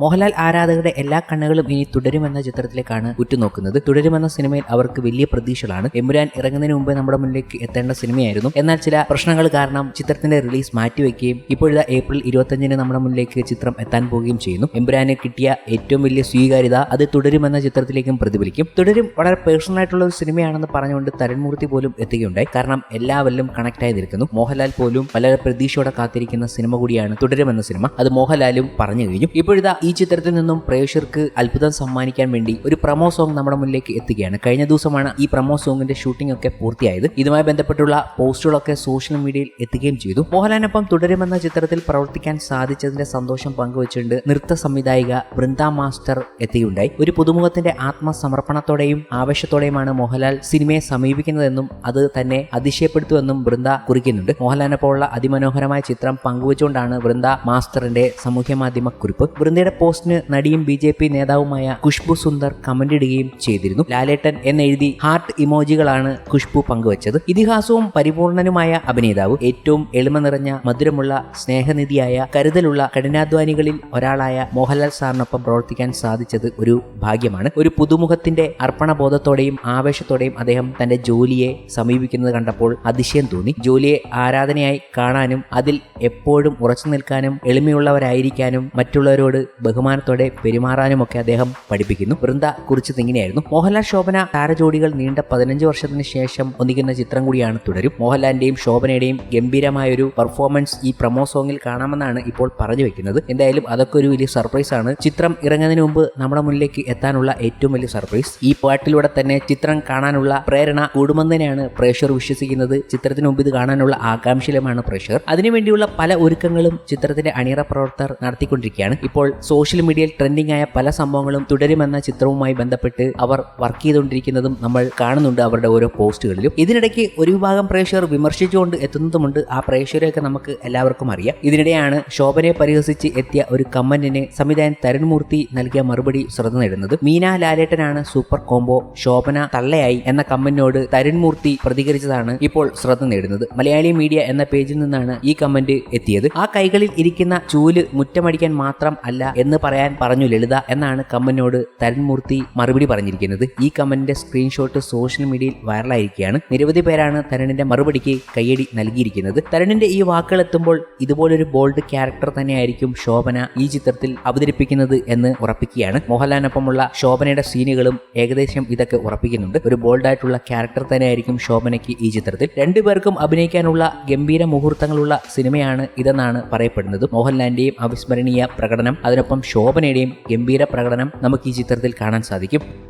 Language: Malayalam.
മോഹൻലാൽ ആരാധകരുടെ എല്ലാ കണ്ണുകളും ഇനി തുടരുമെന്ന ചിത്രത്തിലേക്കാണ് ഉറ്റുനോക്കുന്നത്. തുടരുമെന്ന സിനിമയിൽ അവർക്ക് വലിയ പ്രതീക്ഷകളാണ്. എമ്പുരാൻ ഇറങ്ങുന്നതിന് മുമ്പേ നമ്മുടെ മുന്നിലേക്ക് എത്തേണ്ട സിനിമയായിരുന്നു. എന്നാൽ ചില പ്രശ്നങ്ങൾ കാരണം ചിത്രത്തിന്റെ റിലീസ് മാറ്റിവെക്കുകയും ഇപ്പോഴത്തെ ഏപ്രിൽ ഇരുപത്തഞ്ചിന് നമ്മുടെ മുന്നിലേക്ക് ചിത്രം എത്താൻ പോവുകയും ചെയ്യുന്നു. എമ്പുരാന് കിട്ടിയ ഏറ്റവും വലിയ സ്വീകാര്യത അത് തുടരുമെന്ന ചിത്രത്തിലേക്കും പ്രതിഫലിക്കും. തുടരും വളരെ പേഴ്സണൽ ആയിട്ടുള്ള ഒരു സിനിമയാണെന്ന് പറഞ്ഞുകൊണ്ട് തരൺമൂർത്തി പോലും എത്തുകയുണ്ടായി. കാരണം എല്ലാവരിലും കണക്ട് ആയി നിൽക്കുന്നു മോഹൻലാൽ പോലും വളരെ പ്രതീക്ഷയോടെ കാത്തിരിക്കുന്ന സിനിമ കൂടിയാണ് തുടരുമെന്ന സിനിമ. അത് മോഹൻലാലും പറഞ്ഞു കഴിഞ്ഞു. ഇപ്പോഴത്തെ ചിത്രത്തിൽ നിന്നും പ്രേക്ഷകർക്ക് അത്ഭുതം സമ്മാനിക്കാൻ വേണ്ടി ഒരു പ്രമോ സോങ് നമ്മുടെ മുന്നിലേക്ക് എത്തുകയാണ്. കഴിഞ്ഞ ദിവസമാണ് ഈ പ്രമോ സോങ്ങിന്റെ ഷൂട്ടിംഗ് ഒക്കെ പൂർത്തിയായത്. ഇതുമായി ബന്ധപ്പെട്ടുള്ള പോസ്റ്റുകളൊക്കെ സോഷ്യൽ മീഡിയയിൽ എത്തുകയും ചെയ്തു. മോഹൻലാലിനൊപ്പം തുടരുമെന്ന ചിത്രത്തിൽ പ്രവർത്തിക്കാൻ സാധിച്ചതിന്റെ സന്തോഷം പങ്കുവച്ചുകൊണ്ട് നൃത്ത സംവിധായിക വൃന്ദ മാസ്റ്റർ എത്തിയുണ്ടായി. ഒരു പുതുമുഖത്തിന്റെ ആത്മസമർപ്പണത്തോടെയും ആവേശത്തോടെയുമാണ് മോഹൻലാൽ സിനിമയെ സമീപിക്കുന്നതെന്നും അത് തന്നെ അതിശയപ്പെടുത്തുമെന്നും വൃന്ദ കുറിക്കുന്നുണ്ട്. മോഹൻലാലിനെ അതിമനോഹരമായ ചിത്രം പങ്കുവച്ചുകൊണ്ടാണ് വൃന്ദ മാസ്റ്ററിന്റെ സാമൂഹ്യ മാധ്യമ കുറിപ്പ് വൃന്ദയുടെ പോസ്റ്റിന് നടിയും ബി ജെ പി നേതാവുമായ ഖുഷ്ബു സുന്ദർ കമന്റ് ഇടുകയും ചെയ്തിരുന്നു. ലാലേട്ടൻ എന്നെഴുതി ഹാർട്ട് ഇമോജികളാണ് ഖുഷ്ബു പങ്കുവച്ചത്. ഇതിഹാസവും പരിപൂർണനുമായ അഭിനേതാവ് ഏറ്റവും എളിമ നിറഞ്ഞ മധുരമുള്ള സ്നേഹനിധിയായ കരുതലുള്ള കഠിനാധ്വാനികളിൽ ഒരാളായ മോഹൻലാൽ സാറിനൊപ്പം പ്രവർത്തിക്കാൻ സാധിച്ചത് ഒരു ഭാഗ്യമാണ്. ഒരു പുതുമുഖത്തിന്റെ അർപ്പണബോധത്തോടെയും ആവേശത്തോടെയും അദ്ദേഹം തന്റെ ജോലിയെ സമീപിക്കുന്നത് കണ്ടപ്പോൾ അതിശയം തോന്നി. ജോലിയെ ആരാധനയായി കാണാനും അതിൽ എപ്പോഴും ഉറച്ചു നിൽക്കാനും എളിമയുള്ളവരായിരിക്കാനും മറ്റുള്ളവരോട് ബഹുമാനത്തോടെ പെരുമാറാനുമൊക്കെ അദ്ദേഹം പഠിപ്പിക്കുന്നു. വൃന്ദ കുറിച്ചത് ഇങ്ങനെയായിരുന്നു. മോഹൻലാൽ ശോഭന താരജോഡികൾ നീണ്ട പതിനഞ്ച് വർഷത്തിന് ശേഷം ഒന്നിക്കുന്ന ചിത്രം കൂടിയാണ് തുടരും. മോഹൻലാലിന്റെയും ശോഭനയുടെയും ഗംഭീരമായ ഒരു പെർഫോമൻസ് ഈ പ്രമോ സോങ്ങിൽ കാണാമെന്നാണ് ഇപ്പോൾ പറഞ്ഞു വെക്കുന്നത്. എന്തായാലും അതൊക്കെ ഒരു വലിയ സർപ്രൈസ് ആണ്. ചിത്രം ഇറങ്ങുന്നതിന് മുമ്പ് നമ്മുടെ മുന്നിലേക്ക് എത്താനുള്ള ഏറ്റവും വലിയ സർപ്രൈസ് ഈ പാട്ടിലൂടെ തന്നെ ചിത്രം കാണാനുള്ള പ്രേരണ കൂടുമെന്നതിനെയാണ് പ്രേക്ഷകർ വിശ്വസിക്കുന്നത്. ചിത്രത്തിന് മുമ്പ് ഇത് കാണാനുള്ള ആകാംക്ഷയിലുമാണ് പ്രേക്ഷകർ. അതിനുവേണ്ടിയുള്ള പല ഒരുക്കങ്ങളും ചിത്രത്തിന്റെ അണിയറ പ്രവർത്തകർ നടത്തിക്കൊണ്ടിരിക്കുകയാണ്. ഇപ്പോൾ സോഷ്യൽ മീഡിയയിൽ ട്രെൻഡിംഗ് ആയ പല സംഭവങ്ങളും തുടരുമെന്ന ചിത്രവുമായി ബന്ധപ്പെട്ട് അവർ വർക്ക് ചെയ്തുകൊണ്ടിരിക്കുന്നതും നമ്മൾ കാണുന്നുണ്ട് അവരുടെ ഓരോ പോസ്റ്റുകളിലും. ഇതിനിടയ്ക്ക് ഒരു വിഭാഗം പ്രേക്ഷകർ വിമർശിച്ചുകൊണ്ട് എത്തുന്നതുമുണ്ട്. ആ പ്രേക്ഷകരെയൊക്കെ നമുക്ക് എല്ലാവർക്കും അറിയാം. ഇതിനിടെയാണ് ശോഭനയെ പരിഹസിച്ച് എത്തിയ ഒരു കമന്റിന് സംവിധായകൻ തരുൺമൂർത്തി നൽകിയ മറുപടി ശ്രദ്ധ നേടുന്നത്. മീന ലാലേട്ടനാണ് സൂപ്പർ കോംബോ ശോഭന തള്ളയായി എന്ന കമന്റിനോട് തരുൺമൂർത്തി പ്രതികരിച്ചതാണ് ഇപ്പോൾ ശ്രദ്ധ നേടുന്നത്. മലയാളി മീഡിയ എന്ന പേജിൽ നിന്നാണ് ഈ കമന്റ് എത്തിയത്. ആ കൈകളിൽ ഇരിക്കുന്ന ചൂൽ മുറ്റമടിക്കാൻ മാത്രം അല്ല എന്ന് പറയാൻ പറഞ്ഞു ലളിത എന്നാണ് കമ്മനോട് തരുൺമൂർത്തി മറുപടി പറഞ്ഞിരിക്കുന്നത്. ഈ കമന്റിന്റെ സ്ക്രീൻഷോട്ട് സോഷ്യൽ മീഡിയയിൽ വൈറലായിരിക്കുകയാണ് നിരവധി പേരാണ് തരുണിന്റെ മറുപടിക്ക് കയ്യടി നൽകിയിരിക്കുന്നത്. തരുണിന്റെ ഈ വാക്കുകൾ എത്തുമ്പോൾ ഇതുപോലൊരു ബോൾഡ് ക്യാരക്ടർ തന്നെയായിരിക്കും ശോഭന ഈ ചിത്രത്തിൽ അവതരിപ്പിക്കുന്നത് എന്ന് ഉറപ്പിക്കുകയാണ്. മോഹൻലാലിനൊപ്പമുള്ള ശോഭനയുടെ സീനുകളും ഏകദേശം ഇതൊക്കെ ഉറപ്പിക്കുന്നുണ്ട്. ഒരു ബോൾഡായിട്ടുള്ള ക്യാരക്ടർ തന്നെയായിരിക്കും ശോഭനയ്ക്ക് ഈ ചിത്രത്തിൽ. രണ്ടുപേർക്കും അഭിനയിക്കാനുള്ള ഗംഭീര മുഹൂർത്തങ്ങളുള്ള സിനിമയാണ് ഇതെന്നാണ് പറയപ്പെടുന്നത്. മോഹൻലാലിന്റെയും അവിസ്മരണീയ പ്രകടനം. അതിനൊപ്പം ശോഭനയുടെയും ഗംഭീര പ്രകടനം നമുക്ക് ഈ ചിത്രത്തിൽ കാണാൻ സാധിക്കും.